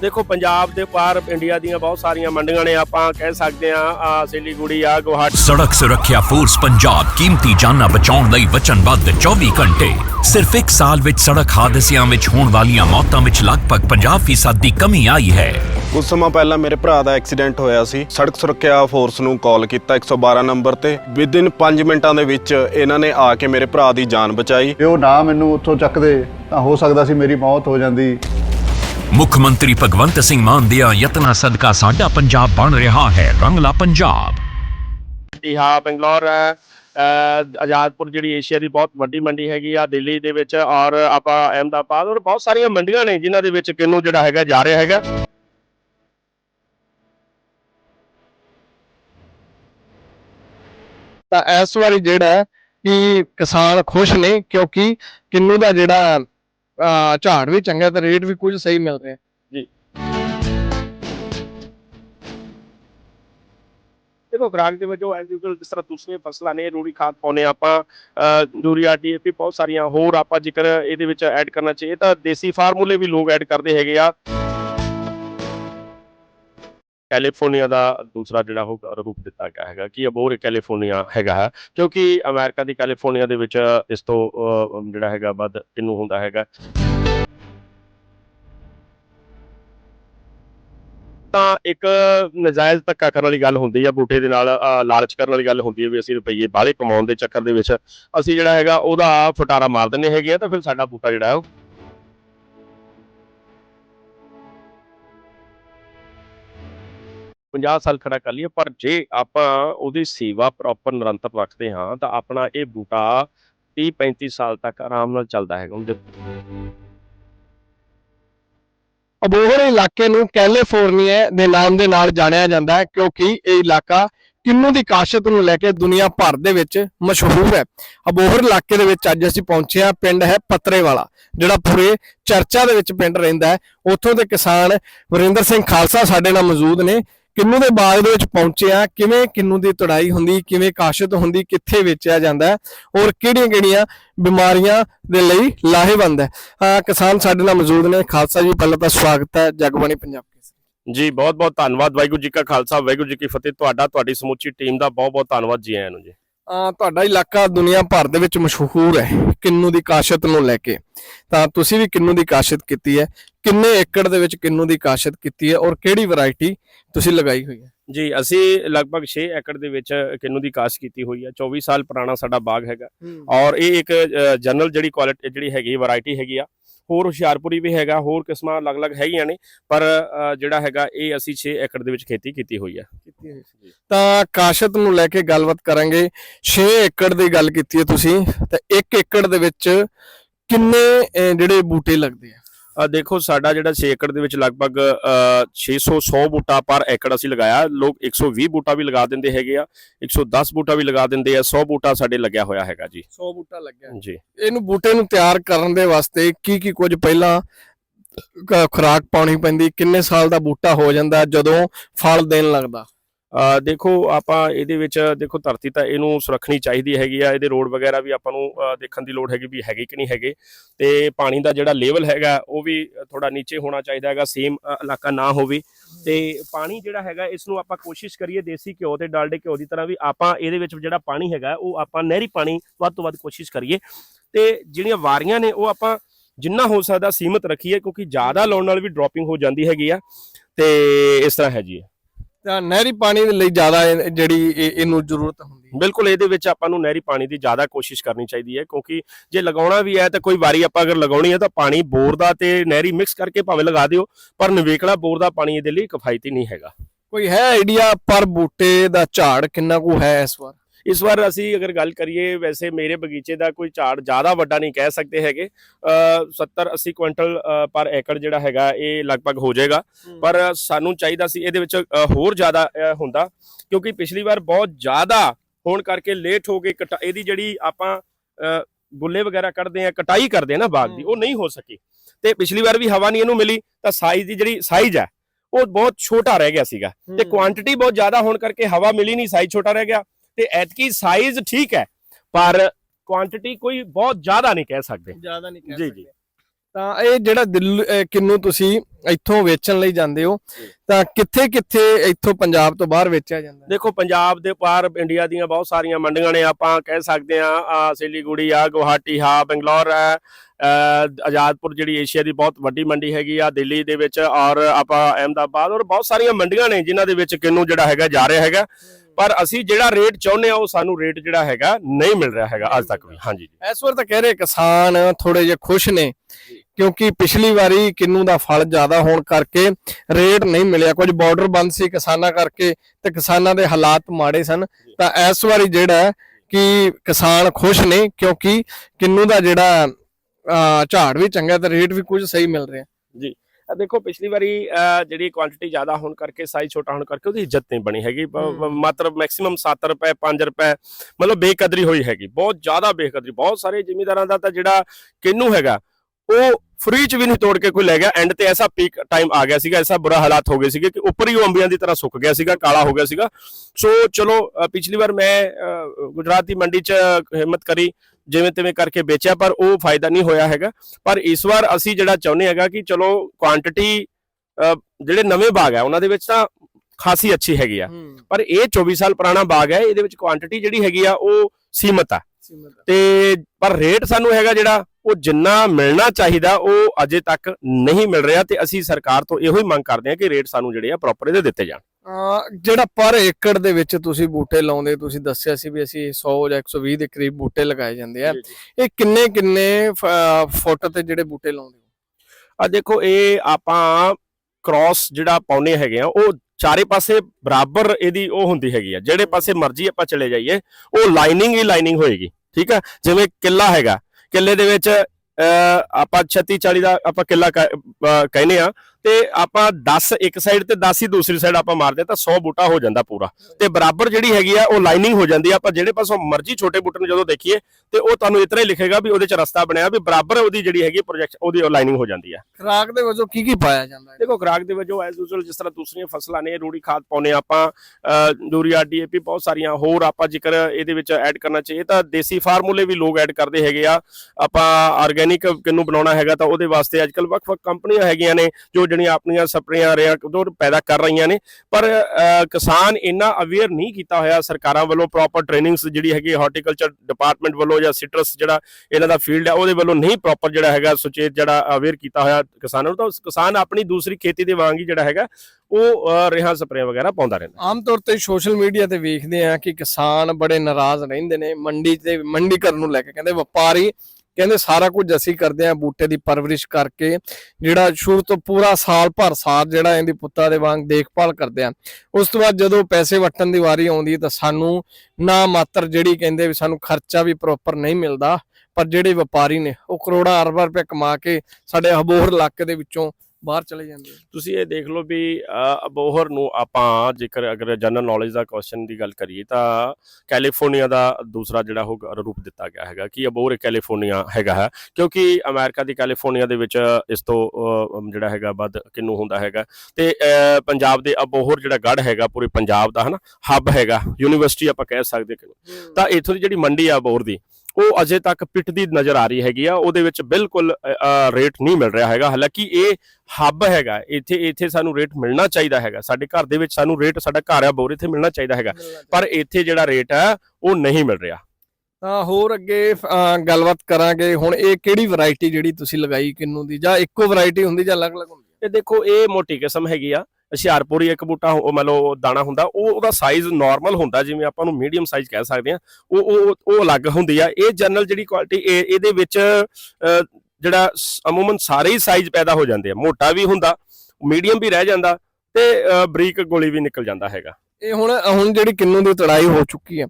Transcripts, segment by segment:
ਦੇਖੋ ਪੰਜਾਬ ਦੇ ਪਾਰ ਇੰਡੀਆ ਦੀਆਂ ਬਹੁਤ ਸਾਰੀਆਂ ਮੰਡੀਆਂ ਨੇ ਆਪਾਂ ਕਹਿ ਸਕਦੇ ਆ ਸਿਲੀਗੁੜੀ ਆ ਗੁਹਾਟੀ। ਸੜਕ ਸੁਰੱਖਿਆ ਫੋਰਸ ਪੰਜਾਬ ਕੀਮਤੀ ਜਾਨਾਂ ਬਚਾਉਣ ਲਈ ਵਚਨਬੱਧ 24 ਘੰਟੇ। ਸਿਰਫ ਇੱਕ ਸਾਲ ਵਿੱਚ ਸੜਕ ਹਾਦਸਿਆਂ ਵਿੱਚ ਹੋਣ ਵਾਲੀਆਂ ਮੌਤਾਂ ਵਿੱਚ ਲਗਭਗ 50% ਦੀ ਕਮੀ ਆਈ ਹੈ। ਕੁਝ ਸਮਾਂ ਪਹਿਲਾਂ ਮੇਰੇ ਭਰਾ ਦਾ ਐਕਸੀਡੈਂਟ ਹੋਇਆ ਸੀ। ਸੜਕ ਸੁਰੱਖਿਆ ਫੋਰਸ ਨੂੰ ਕਾਲ ਕੀਤਾ 112 ਨੰਬਰ ਤੇ। ਵਿਦਿਨ 5 ਮਿੰਟਾਂ ਦੇ ਵਿੱਚ ਇਹਨਾਂ ਨੇ ਆ ਕੇ ਮੇਰੇ ਭਰਾ ਦੀ ਜਾਨ ਬਚਾਈ। ਉਹ ਨਾ ਮੈਨੂੰ ਉੱਥੋਂ ਚੱਕਦੇ ਤਾਂ ਹੋ ਸਕਦਾ ਸੀ ਮੇਰੀ ਮੌਤ ਹੋ ਜਾਂਦੀ। ਮੁੱਖ ਮੰਤਰੀ ਭਗਵੰਤ ਸਿੰਘ ਮਾਨ ਦੀਆਂ ਯਤਨਾਂ ਸਦਕਾ ਸਾਡਾ ਪੰਜਾਬ ਬਣ ਰਿਹਾ ਹੈ। ਰੰਗਲਾ ਪੰਜਾਬ। ਜੀ ਬੰਗਲੌਰ ਆਜ਼ਾਦਪੁਰ ਜਿਹੜੀ ਏਸ਼ੀਆ ਦੀ ਬਹੁਤ ਵੱਡੀ ਮੰਡੀ ਹੈਗੀ ਆ, ਦਿੱਲੀ ਦੇ ਵਿੱਚ ਔਰ ਆਪਾਂ ਅਹਿਮਦਾਬਾਦ ਔਰ ਬਹੁਤ ਸਾਰੀਆਂ ਮੰਡੀਆਂ ਨੇ ਜਿਨ੍ਹਾਂ ਦੇ ਵਿੱਚ ਕਿੰਨੂ ਜਿਹੜਾ ਹੈਗਾ ਜਾ ਰਿਹਾ ਹੈਗਾ। ਤਾਂ ਇਸ ਵਾਰੀ ਜਿਹੜਾ ਕਿ ਕਿਸਾਨ ਖੁਸ਼ ਨੇ ਕਿਉਂਕਿ ਕਿੰਨੂ ਦਾ ਜਿਹੜਾ ਝਾੜ ਵੀ ਚੰਗਾ ਤੇ ਰੇਟ ਵੀ ਕੁਝ ਸਹੀ ਮਿਲ ਰਿਹਾ ਦੇਖੋ ਖੁਰਾਕ ਦੇ ਵਜੋਂ ਐਸ ਯੂਜੂਅਲ ਜਿਸ ਤਰ੍ਹਾਂ ਦੂਸਰੀਆਂ ਫਸਲਾਂ ਨੇ ਰੂੜੀ ਖਾਦ ਪਾਉਨੇ ਆਪਾਂ ਯੂਰੀਆ ਡੀਏਪੀ ਬਹੁਤ ਸਾਰੀਆਂ ਹੋਰ ਆਪਾਂ ਜ਼ਿਕਰ ਇਹਦੇ ਵਿੱਚ ਐਡ ਕਰਨਾ ਚਾਹੀਏ ਤਾਂ ਦੇਸੀ ਫਾਰਮੂਲੇ ਵੀ ਲੋਕ ਐਡ ਕਰਦੇ ਹੈਗੇ ਆ। ਕੈਲੀਫੋਰਨੀਆ ਦਾ ਦੂਸਰਾ ਜਿਹੜਾ ਉਹ ਰੂਪ ਦਿੱਤਾ ਗਿਆ ਹੈਗਾ ਕਿ ਅਬੋਰ ਕੈਲੀਫੋਰਨੀਆ ਹੈਗਾ ਕਿਉਂਕਿ ਅਮਰੀਕਾ ਦੀ ਕੈਲੀਫੋਰਨੀਆ ਦੇ ਵਿੱਚ ਇਸ ਤੋਂ ਜਿਹੜਾ ਹੈਗਾ ਵੱਧ ਕਿੰਨੂ ਹੁੰਦਾ ਹੈਗਾ। ਤਾਂ ਇੱਕ ਨਜਾਇਜ਼ ਧੱਕਾ ਕਰਨ ਵਾਲੀ ਗੱਲ ਹੁੰਦੀ ਆ, ਬੂਟੇ ਦੇ ਨਾਲ ਲਾਲਚ ਕਰਨ ਵਾਲੀ ਗੱਲ ਹੁੰਦੀ ਹੈ ਵੀ ਅਸੀਂ ਰੁਪਈਏ ਬਾਹਲੇ ਕਮਾਉਣ ਦੇ ਚੱਕਰ ਦੇ ਵਿੱਚ ਅਸੀਂ ਜਿਹੜਾ ਹੈਗਾ ਉਹਦਾ ਫਟਾਰਾ ਮਾਰ ਦਿੰਦੇ ਹੈਗੇ ਆ, ਤਾਂ ਫਿਰ ਸਾਡਾ ਬੂਟਾ ਜਿਹੜਾ ਉਹ ਪੰਜਾਹ ਸਾਲ ਖੜਾ ਕਰ ਲਈਏ, ਪਰ ਜੇ ਆਪਾਂ ਉਹਦੀ ਸੇਵਾ ਪ੍ਰੋਪਰ ਨਿਰੰਤਰ ਰੱਖਦੇ ਹਾਂ, ਤਾਂ ਆਪਣਾ ਇਹ ਬੂਟਾ 30 35 ਸਾਲ ਤੱਕ ਆਰਾਮ ਨਾਲ ਚੱਲਦਾ ਹੈਗਾ ਉਹਦੇ ਅਬੋਹਰ ਇਲਾਕੇ ਨੂੰ ਕੈਲੀਫੋਰਨੀਆ ਦੇ ਨਾਮ ਦੇ ਨਾਲ ਜਾਣਿਆ ਜਾਂਦਾ ਹੈ, ਕਿਉਂਕਿ ਇਹ ਇਲਾਕਾ ਕਿੰਨੂ ਦੀ ਕਾਸ਼ਤ ਨੂੰ ਲੈ ਕੇ ਦੁਨੀਆ ਭਰ ਦੇ ਵਿੱਚ ਮਸ਼ਹੂਰ ਹੈ। ਅਬੋਹਰ ਇਲਾਕੇ ਦੇ ਵਿੱਚ ਅੱਜ ਅਸੀਂ ਪਹੁੰਚੇ ਹਾਂ, ਪਿੰਡ ਹੈ ਪੱਤਰੇ ਵਾਲਾ ਜਿਹੜਾ ਪੂਰੇ ਚਰਚਾ ਦੇ ਵਿੱਚ ਪਿੰਡ ਰਹਿੰਦਾ ਹੈ। ਉੱਥੋਂ ਦੇ ਕਿਸਾਨ ਵਰਿੰਦਰ ਸਿੰਘ ਖਾਲਸਾ ਸਾਡੇ ਨਾਲ ਮੌਜੂਦ ਨੇ। ਕਿੰਨੂ ਦੇ ਬਾਗ ਦੇ ਵਿੱਚ ਪਹੁੰਚੇ ਆ, ਕਿਵੇਂ ਕਿੰਨੂ ਦੀ ਤੜਾਈ ਹੁੰਦੀ, ਕਿਵੇਂ ਕਾਸ਼ਤ ਹੁੰਦੀ, ਕਿੱਥੇ ਵੇਚਿਆ ਜਾਂਦਾ ਔਰ ਕਿਹੜੀਆਂ-ਕਿਹੜੀਆਂ ਬਿਮਾਰੀਆਂ ਦੇ ਲਈ ਲਾਹੇਵੰਦ ਹੈ। ਅਹ ਕਿਸਾਨ ਸਾਡੇ ਨਾਲ ਮੌਜੂਦ ਨੇ, ਖਾਲਸਾ ਜੀ, ਪਹਿਲਾਂ ਤਾਂ ਸਵਾਗਤ ਹੈ ਜਗਬਾਣੀ ਪੰਜਾਬ ਕੇਸਰੀ। ਜੀ ਬਹੁਤ ਬਹੁਤ ਧੰਨਵਾਦ, ਵਾਹਿਗੁਰੂ ਜੀ ਕਾ ਖਾਲਸਾ, ਵਾਹਿਗੁਰੂ ਜੀ ਕੀ ਫਤਿਹ। ਤੁਹਾਡਾ, ਤੁਹਾਡੀ ਸਮੁੱਚੀ ਟੀਮ ਦਾ ਬਹੁਤ ਬਹੁਤ ਧੰਨਵਾਦ ਜੀ ਆਇਆਂ ਨੂੰ ਜੀ। ਤੁਹਾਡਾ ਇਲਾਕਾ ਦੁਨੀਆ ਭਰ ਦੇ ਵਿੱਚ ਮਸ਼ਹੂਰ ਹੈ ਕਿੰਨੂ ਦੀ ਕਾਸ਼ਤ ਨੂੰ ਲੈ ਕੇ। ਤਾਂ ਤੁਸੀਂ ਵੀ ਕਿੰਨੂ ਦੀ ਕਾਸ਼ਤ ਕੀਤੀ ਹੈ ਕਿੰਨੇ ਏਕੜ ਦੇ ਵਿੱਚ ਕਿੰਨੂ ਦੀ ਕਾਸ਼ਤ ਕੀਤੀ ਹੈ ਔਰ ਕਿਹੜੀ ਵੈਰਾਈਟੀ ਤੁਸੀਂ ਲਗਾਈ ਹੋਈ ਹੈ? ਜੀ ਅਸੀਂ ਲਗਭਗ 6 ਏਕੜ ਦੇ ਵਿੱਚ ਕਿੰਨੂ ਦੀ ਕਾਸ਼ ਕੀਤੀ ਹੋਈ ਹੈ 24 ਸਾਲ ਪੁਰਾਣਾ ਸਾਡਾ ਬਾਗ ਹੈਗਾ। ਔਰ ਇਹ ਇੱਕ ਜਨਰਲ ਜਿਹੜੀ ਕੁਆਲਿਟੀ ਜਿਹੜੀ ਹੈਗੀ ਵੈਰਾਈਟੀ ਹੈਗੀ ਆ ਹੋਰ ਹੁਸ਼ਿਆਰਪੁਰੀ ਵੀ ਹੈਗਾ ਹੋਰ ਕਿਸਮਾਂ ਅਲੱਗ-ਅਲੱਗ ਹੈਗੀਆਂ ਨੇ ਪਰ ਜਿਹੜਾ ਹੈਗਾ ਇਹ ਅਸੀਂ 6 ਏਕੜ ਦੇ ਵਿੱਚ ਖੇਤੀ ਕੀਤੀ ਹੋਈ ਹੈ ਕੀਤੀ ਹੋਈ ਸੀ। ਤਾਂ ਕਾਸ਼ਤ ਨੂੰ ਲੈ ਕੇ ਗੱਲਬਾਤ ਕਰਾਂਗੇ। 6 ਏਕੜ ਦੀ ਗੱਲ ਕੀਤੀ ਹੈ ਤੁਸੀਂ ਤਾਂ 1 ਏਕੜ ਦੇ ਵਿੱਚ ਕਿੰਨੇ ਜਿਹੜੇ ਬੂਟੇ ਲੱਗਦੇ ਆ? ਦੇਖੋ ਸਾਡਾ ਜਿਹੜਾ 6 ਏਕੜ ਦੇ ਵਿੱਚ ਲਗਭਗ ਅ, 600 100 ਬੂਟਾ ਪਰ ਏਕੜ ਅਸੀਂ ਲਗਾਇਆ। ਲੋਕ 120 ਬੂਟਾ ਵੀ ਲਗਾ ਦਿੰਦੇ ਹੈਗੇ ਆ 110 ਬੂਟਾ ਵੀ ਲਗਾ ਦਿੰਦੇ ਆ 100 ਬੂਟਾ ਸਾਡੇ ਲੱਗਿਆ ਹੋਇਆ ਹੈਗਾ ਜੀ। 100 ਬੂਟਾ ਲੱਗਿਆ। ਜੀ। ਇਹਨੂੰ ਬੂਟੇ ਨੂੰ ਤਿਆਰ ਕਰਨ ਦੇ ਵਾਸਤੇ ਕੀ ਕੀ ਕੁਝ ਪਹਿਲਾਂ ਖੁਰਾਕ ਪਾਉਣੀ ਪੈਂਦੀ? ਕਿੰਨੇ ਸਾਲ ਦਾ ਬੂਟਾ ਹੋ ਜਾਂਦਾ? ਜਦੋਂ ਫਲ ਦੇਣ ਲੱਗਦਾ? ਦੇਖੋ, ਆਪਾਂ ਇਹਦੇ ਵਿੱਚ, ਦੇਖੋ, ਧਰਤੀ ਤਾਂ ਇਹਨੂੰ ਸੁਰੱਖਣੀ ਚਾਹੀਦੀ ਹੈਗੀ ਆ। ਇਹਦੇ ਰੋਡ ਵਗੈਰਾ ਵੀ ਆਪਾਂ ਨੂੰ ਦੇਖਣ ਦੀ ਲੋੜ ਹੈਗੀ ਵੀ ਹੈਗੇ ਕਿ ਨਹੀਂ ਹੈਗੇ। ਤੇ ਪਾਣੀ ਦਾ ਜਿਹੜਾ ਲੈਵਲ ਹੈਗਾ, ਉਹ ਵੀ ਥੋੜਾ ਨੀਚੇ ਹੋਣਾ ਚਾਹੀਦਾ ਹੈਗਾ ਸੇਮ ਇਲਾਕਾ ਨਾ ਹੋਵੇ। ਤੇ ਪਾਣੀ ਜਿਹੜਾ ਹੈਗਾ, ਇਸ ਨੂੰ ਆਪਾਂ ਕੋਸ਼ਿਸ਼ ਕਰੀਏ ਦੇਸੀ ਘਿਓ ਤੇ ਡਾਲਡੇ ਘਿਓ ਦੀ ਤਰ੍ਹਾਂ ਵੀ ਆਪਾਂ ਇਹਦੇ ਵਿੱਚ ਜਿਹੜਾ ਪਾਣੀ ਹੈਗਾ, ਉਹ ਆਪਾਂ ਨਹਿਰੀ ਪਾਣੀ ਵੱਧ ਤੋਂ ਵੱਧ ਕੋਸ਼ਿਸ਼ ਕਰੀਏ। ਤੇ ਜਿਹੜੀਆਂ ਵਾਰੀਆਂ ਨੇ, ਉਹ ਆਪਾਂ ਜਿੰਨਾ ਹੋ ਸਕਦਾ ਸੀਮਤ ਰੱਖੀਏ, ਕਿਉਂਕਿ ਜ਼ਿਆਦਾ ਲਾਉਣ ਨਾਲ ਵੀ ਡ੍ਰੌਪਿੰਗ ਹੋ ਜਾਂਦੀ ਹੈਗੀ ਆ। ਤੇ ਇਸ ਤਰ੍ਹਾਂ ਹੈ ਜੀ ਇਹ। ਤਾਂ ਨਹਿਰੀ ਪਾਣੀ ਦੇ ਲਈ ਜ਼ਿਆਦਾ ਇਹ- ਜਿਹੜੀ ਇਹ- ਇਹਨੂੰ ਜ਼ਰੂਰਤ ਹੁੰਦੀ ਹੈ। ਬਿਲਕੁਲ ਇਹਦੇ ਵਿੱਚ ਆਪਾਂ ਨੂੰ ਨਹਿਰੀ ਪਾਣੀ ਦੀ ਜ਼ਿਆਦਾ ਕੋਸ਼ਿਸ਼ ਕਰਨੀ ਚਾਹੀਦੀ ਹੈ ਕਿਉਂਕਿ ਜੇ ਲਗਾਉਣਾ ਵੀ ਹੈ ਤਾਂ ਕੋਈ ਵਾਰੀ ਆਪਾਂ ਅਗਰ ਲਗਾਉਣੀ ਹੈ ਤਾਂ ਪਾਣੀ ਬੋਰ ਦਾ ਤੇ ਨਹਿਰੀ ਮਿਕਸ ਕਰਕੇ ਭਾਵੇਂ ਲਗਾ ਦਿਓ ਪਰ ਨਵੇਕਲਾ ਬੋਰ ਦਾ ਪਾਣੀ ਇਹਦੇ ਲਈ ਕਿਫਾਇਤੀ ਨਹੀਂ ਹੈਗਾ। ਕੋਈ ਹੈ ਆਈਡੀਆ ਪਰ ਬੂਟੇ ਦਾ ਝਾੜ ਕਿੰਨਾ ਕੁ ਹੈ ਇਸ ਵਾਰ? ਇਸ ਵਾਰ ਅਸੀਂ ਅਗਰ ਗੱਲ ਕਰੀਏ ਵੈਸੇ ਮੇਰੇ ਬਗੀਚੇ ਦਾ ਕੋਈ ਝਾੜ ਜ਼ਿਆਦਾ ਵੱਡਾ ਨਹੀਂ ਕਹਿ ਸਕਦੇ ਹੈਗੇ। ਅ 70 80 ਕੁਇੰਟਲ ਪਰ ਏਕੜ ਜਿਹੜਾ ਹੈਗਾ ਇਹ ਲਗਭਗ ਹੋ ਜਾਏਗਾ। ਪਰ ਸਾਨੂੰ ਚਾਹੀਦਾ ਸੀ ਇਹਦੇ ਵਿੱਚ ਹੋਰ ਜ਼ਿਆਦਾ ਹੁੰਦਾ। ਕਿਉਂਕਿ ਪਿਛਲੀ ਵਾਰ ਬਹੁਤ ਜ਼ਿਆਦਾ ਹੋਣ ਕਰਕੇ ਲੇਟ ਹੋ ਗਏ ਇਹਦੀ ਜਿਹੜੀ ਆਪਾਂ ਗੁੱਲੇ ਵਗੈਰਾ ਕੱਢਦੇ ਆ ਕਟਾਈ ਕਰਦੇ ਆ ਨਾ ਬਾਗ ਦੀ ਉਹ ਨਹੀਂ ਹੋ ਸਕੀ। ਤੇ ਪਿਛਲੀ ਵਾਰ ਵੀ ਹਵਾ ਨਹੀਂ ਇਹਨੂੰ ਮਿਲੀ ਤਾਂ ਸਾਈਜ਼ ਦੀ ਜਿਹੜੀ ਸਾਈਜ਼ ਹੈ ਉਹ ਬਹੁਤ ਛੋਟਾ ਰਹਿ ਗਿਆ ਸੀਗਾ। ਤੇ ਕੁਆਂਟੀਟੀ ਬਹੁਤ ਜ਼ਿਆਦਾ ਹੋਣ ਕਰਕੇ ਹਵਾ ਮਿਲੀ ਨਹੀਂ ਸਾਈਜ਼ ਛੋਟਾ ਰਹਿ ਗਿਆ। ਤੇ ਐਤਕੀ ਸਾਈਜ਼ ਠੀਕ ਹੈ ਪਰ ਕੁਆਂਟੀਟੀ ਕੋਈ ਬਹੁਤ ਜ਼ਿਆਦਾ ਨਹੀਂ ਕਹਿ ਸਕਦੇ ਜ਼ਿਆਦਾ ਨਹੀਂ ਕਹਿ ਜੀ, ਜੀ। ਤਾਂ ਇਹ ਜਿਹੜਾ ਕਿੰਨੂ ਤੁਸੀਂ ਇੱਥੋਂ ਵੇਚਣ ਲਈ ਜਾਂਦੇ ਹੋ ਤਾਂ ਕਿੱਥੇ ਕਿੱਥੇ ਇੱਥੋਂ ਪੰਜਾਬ ਤੋਂ ਬਾਹਰ ਵੇਚਿਆ ਜਾਂਦਾ ਹੈ? ਦੇਖੋ ਪੰਜਾਬ ਦੇ ਪਾਰ ਇੰਡੀਆ ਦੀਆਂ ਬਹੁਤ ਸਾਰੀਆਂ ਮੰਡੀਆਂ ਨੇ ਆਪਾਂ ਕਹਿ ਸਕਦੇ ਆ ਆ ਸਿਲੀਗੁੜੀ ਆ ਗੁਹਾਟੀ ਆ ਬੰਗਲੌਰ ਆ ਆਜ਼ਾਦਪੁਰ ਜਿਹੜੀ ਏਸ਼ੀਆ ਦੀ ਬਹੁਤ ਵੱਡੀ ਮੰਡੀ ਹੈਗੀ ਆ ਦਿੱਲੀ ਦੇ ਵਿੱਚ ਔਰ ਆਪਾਂ ਅਹਿਮਦਾਬਾਦ ਔਰ ਬਹੁਤ ਸਾਰੀਆਂ ਮੰਡੀਆਂ ਨੇ ਜਿਨ੍ਹਾਂ ਦੇ ਵਿੱਚ ਕਿੰਨੂ ਜਿਹੜਾ ਹੈਗਾ ਜਾ ਰਿਹਾ ਹੈਗਾ। ਪਰ ਅਸੀਂ ਜਿਹੜਾ ਰੇਟ ਚਾਹੁੰਦੇ ਆ ਉਹ ਸਾਨੂੰ ਰੇਟ ਜਿਹੜਾ ਹੈਗਾ ਨਹੀਂ ਮਿਲ ਰਿਹਾ ਹੈਗਾ ਅੱਜ ਤੱਕ ਵੀ। ਹਾਂਜੀ ਇਸ ਵਾਰ ਤਾਂ ਕਹਿ ਰਹੇ ਕਿਸਾਨ ਥੋੜੇ ਜਿਹਾ ਖੁਸ਼ ਨੇ। ਕਿਉਂਕਿ ਪਿਛਲੀ ਵਾਰੀ ਕਿੰਨੂ ਦਾ ਫਲ ਜ਼ਿਆਦਾ ਹੋਣ ਕਰਕੇ ਰੇਟ ਨਹੀਂ ਮਿਲਿਆ। ਕੁਝ ਬਾਰਡਰ ਬੰਦ ਸੀ ਕਿਸਾਨਾਂ ਕਰਕੇ ਤੇ ਕਿਸਾਨਾਂ ਦੇ ਹਾਲਾਤ ਮਾੜੇ ਸਨ। ਤਾਂ ਇਸ ਵਾਰੀ ਜਿਹੜਾ ਕਿ ਕਿਸਾਨ ਖੁਸ਼ ਨੇ ਕਿਉਂਕਿ ਕਿੰਨੂ ਦਾ ਜਿਹੜਾ ਝਾੜ ਵੀ ਚੰਗਾ ਤੇ ਰੇਟ ਵੀ ਕੁਝ ਸਹੀ ਮਿਲ ਰਿਹਾ। ਅ ਦੇਖੋ ਪਿਛਲੀ ਵਾਰੀ ਜਿਹੜੀ ਕੁਆਂਟੀਟੀ ਜ਼ਿਆਦਾ ਹੋਣ ਕਰਕੇ ਸਾਈਜ਼ ਛੋਟਾ ਹੋਣ ਕਰਕੇ ਉਹਦੀ ਇੱਜ਼ਤ ਨਹੀਂ ਬਣੀ ਹੈਗੀ। ਮਾਤਰ ਮੈਕਸਿਮਮ 7 ਰੁਪਏ 5 ਰੁਪਏ ਮਤਲਬ ਬੇਕਦਰੀ ਹੋਈ ਹੈਗੀ। ਬਹੁਤ ਜ਼ਿਆਦਾ ਬੇਕਦਰੀ। ਬਹੁਤ ਸਾਰੇ ਜ਼ਿਮੀਂਦਾਰਾਂ ਦਾ ਤਾਂ ਜਿਹੜਾ ਕਿੰਨੂ ਹੈਗਾ ਉਹ ਫ੍ਰੀ ਚ ਵੀ ਨਹੀਂ ਤੋੜ ਕੇ ਕੋਈ ਲੈ ਗਿਆ। ਐਂਡ ਤੇ ਐਸਾ ਪੀਕ ਟਾਈਮ ਆ ਗਿਆ ਸੀਗਾ ਐਸਾ ਬੁਰਾ ਹਾਲਾਤ ਹੋ ਗਏ ਸੀਗੇ ਕਿ ਉੱਪਰ ਹੀ ਉਹ ਅੰਬੀਆਂ ਦੀ ਤਰ੍ਹਾਂ ਸੁੱਕ ਗਿਆ ਸੀਗਾ ਕਾਲਾ ਹੋ ਗਿਆ ਸੀਗਾ। ਸੋ ਚਲੋ ਪਿਛਲੀ ਵਾਰ ਮੈਂ ਗੁਜਰਾਤ ਦੀ ਮੰਡੀ ਚ ਹਿੰਮਤ ਕਰੀ ਜਿਵੇਂ ਤਿਵੇਂ ਕਰਕੇ ਵੇਚਿਆ ਪਰ ਉਹ ਫਾਇਦਾ ਨਹੀਂ ਹੋਇਆ ਹੈਗਾ। ਪਰ ਇਸ ਵਾਰ ਅਸੀਂ ਜਿਹੜਾ ਚਾਹੁੰਦੇ ਹੈਗਾ ਕਿ ਚਲੋ ਕੁਆਂਟੀਟੀ ਜਿਹੜੇ ਨਵੇਂ ਬਾਗ ਹੈ ਉਹਨਾਂ ਦੇ ਵਿੱਚ ਤਾਂ ਖਾਸੀ ਅੱਛੀ ਹੈਗੀ ਆ। ਪਰ ਇਹ 24 ਸਾਲ ਪੁਰਾਣਾ ਬਾਗ ਹੈ ਇਹਦੇ ਵਿੱਚ ਕੁਆਂਟੀਟੀ ਜਿਹੜੀ ਹੈਗੀ ਆ ਉਹ ਸੀਮਤ ਆ। ਤੇ ਪਰ ਰੇਟ ਸਾਨੂੰ ਹੈਗਾ ਜਿਹੜਾ ਉਹ ਜਿੰਨਾ ਮਿਲਣਾ ਚਾਹੀਦਾ ਉਹ ਅਜੇ ਤੱਕ ਨਹੀਂ ਮਿਲ ਰਿਹਾ ਤੇ ਅਸੀਂ ਸਰਕਾਰ ਤੋਂ ਇਹੋ ਹੀ ਮੰਗ ਕਰਦੇ ਹਾਂ ਕਿ ਰੇਟ ਸਾਨੂੰ ਜਿਹੜੇ ਆ ਪ੍ਰੋਪਰ ਇਹਦੇ ਦਿੱਤੇ ਜਾਣ। ਜਿਹੜਾ ਪਰ ਏਕੜ ਦੇ ਵਿੱਚ ਤੁਸੀਂ ਬੂਟੇ ਲਾਉਂਦੇ ਤੁਸੀਂ ਦੱਸਿਆ ਸੀ ਵੀ ਅਸੀਂ 100 ਜਾਂ 120 ਦੇ ਕਰੀਬ ਬੂਟੇ ਲਗਾਏ ਜਾਂਦੇ ਆ। ਇਹ ਕਿੰਨੇ ਕਿੰਨੇ ਫੁੱਟ ਤੇ ਜਿਹੜੇ ਬੂਟੇ ਲਾਉਂਦੇ ਹੋ? ਆ ਦੇਖੋ ਇਹ ਆਪਾਂ ਕ੍ਰਾਸ ਜਿਹੜਾ ਪਾਉਨੇ ਹੈਗੇ ਆ ਉਹ ਚਾਰੇ ਪਾਸੇ ਬਰਾਬਰ ਇਹਦੀ ਉਹ ਹੁੰਦੀ ਹੈਗੀ ਆ। ਜਿਹੜੇ ਪਾਸੇ ਮਰਜ਼ੀ ਆਪਾਂ ਚਲੇ ਜਾਈਏ ਉਹ ਲਾਈਨਿੰਗ ਹੀ ਲਾਈਨਿੰਗ ਹੋਏਗੀ। ਠੀਕ ਆ? ਜਿਵੇਂ ਕਿੱਲਾ ਹੈਗਾ। ਕਿੱਲੇ ਦੇ ਵਿੱਚ ਅਹ, ਆਪਾਂ 36 40 ਦਾ ਆਪਾਂ ਕਿੱਲਾ ਕਹਿੰਦੇ ਆ। ਤੇ ਆਪਾਂ 10 ਇੱਕ ਸਾਈਡ ਤੇ 10 ਹੀ ਦੂਸਰੀ ਸਾਈਡ ਆਪਾਂ ਮਾਰਦੇ ਤਾਂ 100 ਬੂਟਾ ਹੋ ਜਾਂਦਾ ਪੂਰਾ। ਤੇ ਬਰਾਬਰ ਜਿਹੜੀ ਹੈਗੀ ਆ ਉਹ ਲਾਈਨਿੰਗ ਹੋ ਜਾਂਦੀ ਆ। ਆਪਾਂ ਜਿਹੜੇ ਪਾਸੋਂ ਮਰਜ਼ੀ ਛੋਟੇ ਬੂਟੇ ਨੂੰ ਜਦੋਂ ਦੇਖੀਏ ਤੇ ਉਹ ਤੁਹਾਨੂੰ ਇਤਨਾ ਹੀ ਲਿਖੇਗਾ ਵੀ ਉਹਦੇ ਚ ਰਸਤਾ ਬਣਿਆ ਵੀ ਬਰਾਬਰ ਉਹਦੀ ਜਿਹੜੀ ਹੈਗੀ ਪ੍ਰੋਜੈਕਟ ਉਹਦੀ ਲਾਈਨਿੰਗ ਹੋ ਜਾਂਦੀ ਆ। ਖਰਾਕ ਦੇ ਵਜੋਂ ਕੀ ਕੀ ਪਾਇਆ ਜਾਂਦਾ ਹੈ? ਦੇਖੋ ਖੁਰਾਕ ਦੇ ਵਜੋਂ ਐਸ ਯੂਜ਼ੁਅਲ ਜਿਸ ਤਰ੍ਹਾਂ ਦੂਸਰੀਆਂ ਫਸਲਾਂ ਨੇ ਰੂੜੀ ਖਾਦ ਪਾਉਨੇ ਆਪਾਂ ਯੂਰੀਆ ਡੀਏਪੀ ਬਹੁਤ ਸਾਰੀਆਂ ਹੋਰ ਆਪਾਂ ਜ਼ਿਕਰ ਇਹਦੇ ਵਿੱਚ ਐਡ ਕਰਨਾ ਚਾਹੀਏ ਤਾਂ ਦੇਸੀ ਫਾਰਮੂਲੇ ਵੀ ਲੋਕ ਐਡ ਕਰਦੇ ਹੈਗੇ ਆ। ਆਪਾਂ ਆਰਗੇਨਿਕ ਕਿੰਨੂੰ ਬਣਾਉਣਾ ਹੈਗਾ ਤਾਂ ਉਹਦੇ ਵਾਸਤੇ ਅੱਜਕੱਲ ਵੱਖ-ਵੱਖ ਕੰਪਨੀਆਂ ਹੈਗੀਆਂ ਨੇ ਜੋ ਜਿਹੜੀਆਂ ਆਪਣੀਆਂ ਸਪਰੇਆਂ ਰਿਆਂ ਜੋ ਪੈਦਾ ਕਰ ਰਹੀਆਂ ਨੇ। ਪਰ ਕਿਸਾਨ ਇੰਨਾ ਅਵੇਅਰ ਨਹੀਂ ਕੀਤਾ ਹੋਇਆ ਸਰਕਾਰਾਂ ਵੱਲੋਂ ਪ੍ਰੋਪਰ ਟ੍ਰੇਨਿੰਗਸ ਜਿਹੜੀ ਹੈਗੀ ਹਾਰਟੀਕਲਚਰ ਡਿਪਾਰਟਮੈਂਟ ਵੱਲੋਂ ਜਾਂ ਸਿਟਰਸ ਜਿਹੜਾ ਇਹਨਾਂ ਦਾ ਫੀਲਡ ਹੈ ਉਹਦੇ ਵੱਲੋਂ ਨਹੀਂ ਪ੍ਰੋਪਰ ਜਿਹੜਾ ਹੈਗਾ ਸੁਚੇਤ ਜਿਹੜਾ ਅਵੇਅਰ ਕੀਤਾ ਹੋਇਆ ਕਿਸਾਨਾਂ ਨੂੰ। ਤਾਂ ਕਿਸਾਨ ਆਪਣੀ ਦੂਸਰੀ ਖੇਤੀ ਦੇ ਵਾਂਗ ਹੀ ਜਿਹੜਾ ਹੈਗਾ ਉਹ ਅਹ, ਰੇਹਾਂ ਸਪਰੇਆਂ ਵਗੈਰਾ ਪਾਉਂਦਾ ਰਹਿੰਦਾ। ਆਮ ਤੌਰ ਤੇ ਸੋਸ਼ਲ ਮੀਡੀਆ ਤੇ ਵੇਖਦੇ ਆ ਕਿ ਕਿਸਾਨ ਬੜੇ ਨਾਰਾਜ਼ ਰਹਿੰਦੇ ਨੇ ਮੰਡੀ ਤੇ ਮੰਡੀਕਰਨ ਨੂੰ ਲੈ ਕੇ ਕਹਿੰਦੇ ਵਪਾਰੀ ਕਹਿੰਦੇ ਸਾਰਾ ਕੁਝ ਅਸੀਂ ਕਰਦੇ ਆ ਬੂਟੇ ਦੀ ਪਰਵਰਿਸ਼ ਕਰਕੇ, ਜਿਹੜਾ ਸ਼ੁਰੂ ਤੋਂ ਪੂਰਾ ਸਾਲ ਭਰ ਸਾਲ ਜਿਹੜਾ ਇਹਦੀ ਪੁੱਤਾਂ ਦੇ ਵਾਂਗ ਦੇਖਭਾਲ ਕਰਦੇ ਆ ਉਸ ਤੋਂ ਬਾਅਦ ਜਦੋਂ ਪੈਸੇ ਵਟਣ ਦੀ ਵਾਰੀ ਆਉਂਦੀ ਹੈ ਤਾਂ ਸਾਨੂੰ ਨਾ ਮਾਤਰ ਜਿਹੜੀ ਕਹਿੰਦੇ ਵੀ ਸਾਨੂੰ ਖਰਚਾ ਵੀ ਪ੍ਰੋਪਰ ਨਹੀਂ ਮਿਲਦਾ, ਪਰ ਜਿਹੜੇ ਵਪਾਰੀ ਨੇ ਉਹ ਕਰੋੜਾਂ ਅਰਬਾਂ ਰੁਪਏ ਕਮਾ ਕੇ ਸਾਡੇ ਅਬੋਹਰ ਇਲਾਕੇ ਦੇ ਵਿੱਚੋਂ ਬਾਹਰ ਚਲੇ ਜਾਂਦੇ ਆ। ਤੁਸੀਂ ਇਹ ਦੇਖ ਲਓ ਵੀ ਅਬੋਹਰ ਨੂੰ ਆਪਾਂ ਜੇਕਰ ਅਗਰ ਜਨਰਲ ਨੌਲੇਜ ਦਾ ਕੁਐਸਚਨ ਦੀ ਗੱਲ ਕਰੀਏ ਤਾਂ ਕੈਲੀਫੋਰਨੀਆ ਦਾ ਦੂਸਰਾ ਜਿਹੜਾ ਉਹ ਰੂਪ ਦਿੱਤਾ ਗਿਆ ਹੈਗਾ ਕਿ ਅਬੋਹਰ ਕੈਲੀਫੋਰਨੀਆ ਹੈਗਾ ਹੈ। ਕਿਉਂਕਿ ਅਮਰੀਕਾ ਦੀ ਕੈਲੀਫੋਰਨੀਆ ਦੇ ਵਿੱਚ ਇਸ ਤੋਂ ਜਿਹੜਾ ਹੈਗਾ ਵੱਧ ਕਿੰਨੂ ਹੁੰਦਾ ਹੈਗਾ। ਤੇ ਪੰਜਾਬ ਦੇ ਅਬੋਹਰ ਜਿਹੜਾ ਗੜ ਹੈਗਾ ਪੂਰੇ ਪੰਜਾਬ ਦਾ ਹਨਾ ਹੱਬ ਹੈਗਾ ਯੂਨੀਵਰਸਿਟੀ ਆਪਾਂ ਕਹਿ ਸਕਦੇ ਕਿ ਤਾਂ ਇੱਥੋਂ ਦੀ ਜਿਹੜੀ ਮੰਡੀ ਆ ਅਬੋਹਰ ਦੀ ਉਹ ਅਜੇ ਤੱਕ ਪਿੱਟ ਦੀ ਨਜ਼ਰ ਆ ਰਹੀ ਹੈਗੀ ਆ ਉਹਦੇ ਵਿੱਚ ਬਿਲਕੁਲ ਰੇਟ ਨਹੀਂ ਮਿਲ ਰਿਹਾ ਹੈਗਾ। ਹਾਲਾਂਕਿ ਇਹ ਹੱਬ ਹੈਗਾ ਇੱਥੇ ਇੱਥੇ ਸਾਨੂੰ ਰੇਟ ਮਿਲਣਾ ਚਾਹੀਦਾ ਹੈਗਾ। ਸਾਡੇ ਘਰ ਦੇ ਵਿੱਚ ਸਾਨੂੰ ਰੇਟ ਸਾਡਾ ਘਰ ਆ ਬੋਰ ਇੱਥੇ ਮਿਲਣਾ ਚਾਹੀਦਾ ਹੈਗਾ। ਪਰ ਇੱਥੇ ਜਿਹੜਾ ਰੇਟ ਹੈ ਉਹ ਨਹੀਂ ਮਿਲ ਰਿਹਾ। ਤਾਂ ਹੋਰ ਅੱਗੇ ਗੱਲਬਾਤ ਕਰਾਂਗੇ। ਹੁਣ ਇਹ ਕਿਹੜੀ ਵੈਰਾਈਟੀ ਜਿਹੜੀ ਤੁਸੀਂ ਲਗਾਈ ਕਿੰਨੂ ਦੀ? ਜਾਂ ਇੱਕੋ ਵੈਰਾਈਟੀ ਹੁੰਦੀ ਜਾਂ ਅਲੱਗ-ਅਲੱਗ ਹੁੰਦੀ? ਇਹ ਦੇਖੋ ਇਹ ਮੋਟੀ ਕਿਸਮ ਹੈਗੀ ਆ। ਹੁਸ਼ਿਆਰਪੁਰੀ ਇੱਕ ਬੂਟਾ ਉਹ ਮੰਨ ਲਓ ਦਾਣਾ ਹੁੰਦਾ, ਉਹ ਉਹਦਾ ਸਾਈਜ਼ ਨਾਰਮਲ ਹੁੰਦਾ, ਜਿਵੇਂ ਆਪਾਂ ਨੂੰ ਮੀਡੀਅਮ ਸਾਈਜ਼ ਕਹਿ ਸਕਦੇ ਆ ਉਹ ਉਹ ਉਹ ਅਲੱਗ ਹੁੰਦੀ ਆ। ਇਹ ਜਨਰਲ ਜਿਹੜੀ ਕੁਆਲਿਟੀ ਇਹਦੇ ਵਿੱਚ ਜਿਹੜਾ ਅਮੂਮਨ ਸਾਰੇ ਹੀ ਸਾਈਜ਼ ਪੈਦਾ ਹੋ ਜਾਂਦੇ ਆ। ਮੋਟਾ ਵੀ ਹੁੰਦਾ ਮੀਡੀਅਮ ਵੀ ਰਹਿ ਜਾਂਦਾ ਤੇ ਬਰੀਕ ਗੋਲੀ ਵੀ ਨਿਕਲ ਜਾਂਦਾ ਹੈਗਾ। ਇਹ ਹੁਣ ਹੁਣ ਜਿਹੜੀ ਕਿੰਨੂ ਦੀ ਤੜਾਈ ਹੋ ਚੁੱਕੀ ਹੈ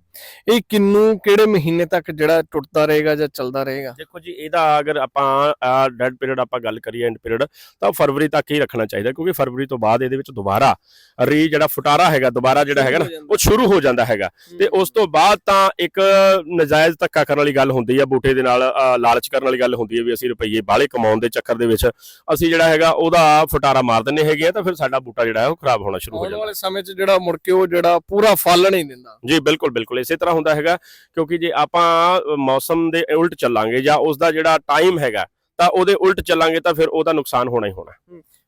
ਇਹ ਕਿੰਨੂ ਕਿਹੜੇ ਮਹੀਨੇ ਤੱਕ ਜਿਹੜਾ ਟੁੱਟਦਾ ਰਹੇਗਾ ਜਾਂ ਚੱਲਦਾ ਰਹੇਗਾ? ਦੇਖੋ ਜੀ ਇਹਦਾ ਅਗਰ ਆਪਾਂ ਡੈਡ ਪੀਰੀਅਡ ਆਪਾਂ ਗੱਲ ਕਰੀਏ ਐਂਡ ਪੀਰੀਅਡ ਤਾਂ ਫਰਵਰੀ ਤੱਕ ਹੀ ਰੱਖਣਾ ਚਾਹੀਦਾ ਕਿਉਂਕਿ ਫਰਵਰੀ ਤੋਂ ਬਾਅਦ ਇਹਦੇ ਵਿੱਚ ਦੁਬਾਰਾ ਰੀ ਜਿਹੜਾ ਫੁਟਾਰਾ ਹੈਗਾ ਦੁਬਾਰਾ ਜਿਹੜਾ ਹੈਗਾ ਨਾ ਉਹ ਸ਼ੁਰੂ ਹੋ ਜਾਂਦਾ ਹੈਗਾ। ਤੇ ਉਸ ਤੋਂ ਬਾਅਦ ਤਾਂ ਇੱਕ ਨਜਾਇਜ਼ ਧੱਕਾ ਕਰਨ ਵਾਲੀ ਗੱਲ ਹੁੰਦੀ ਹੈ ਬੂਟੇ ਦੇ ਨਾਲ ਲਾਲਚ ਕਰਨ ਵਾਲੀ ਗੱਲ ਹੁੰਦੀ ਹੈ ਵੀ ਅਸੀਂ ਰੁਪਈਏ ਬਾਹਲੇ ਕਮਾਉਣ ਦੇ ਚੱਕਰ ਦੇ ਵਿੱਚ ਅਸੀਂ ਜਿਹੜਾ ਹੈਗਾ ਉਹਦਾ ਫੁਟਾਰਾ ਮਾਰ ਦਿੰਨੇ ਹੈਗੇ ਆ ਤਾਂ ਫਿਰ ਸਾਡਾ ਬੂਟਾ ਜਿਹੜਾ ਹੈ ਉਹ ਖਰਾਬ ਹੋਣਾ ਸ਼ੁਰੂ ਹੋ ਆਉਣ ਜਾਂਦਾ। ਵਾਲੇ ਸਮੇਂ 'ਚ ਜਿਹੜਾ ਮੁੜ ਕੇ ਉਹ ਜਿਹੜਾ ਪੂਰਾ ਫਲ ਨਹੀਂ ਦਿੰਦਾ। ਜੀ ਬਿਲਕੁਲ ਬਿਲਕੁਲ। ਇਸੇ ਤਰ੍ਹਾਂ ਹੁੰਦਾ ਹੈਗਾ ਕਿਉਂਕਿ ਜੇ ਆਪਾਂ ਮੌਸਮ ਦੇ ਉਲਟ ਚੱਲਾਂਗੇ ਜਾਂ ਉਸ ਦਾ ਜਿਹੜਾ ਟਾਈਮ ਹੈਗਾ ਤਾਂ ਉਹਦੇ ਉਲਟ ਚੱਲਾਂਗੇ ਤਾਂ ਫਿਰ ਉਹਦਾ ਨੁਕਸਾਨ ਹੋਣਾ ਹੀ ਹੋਣਾ।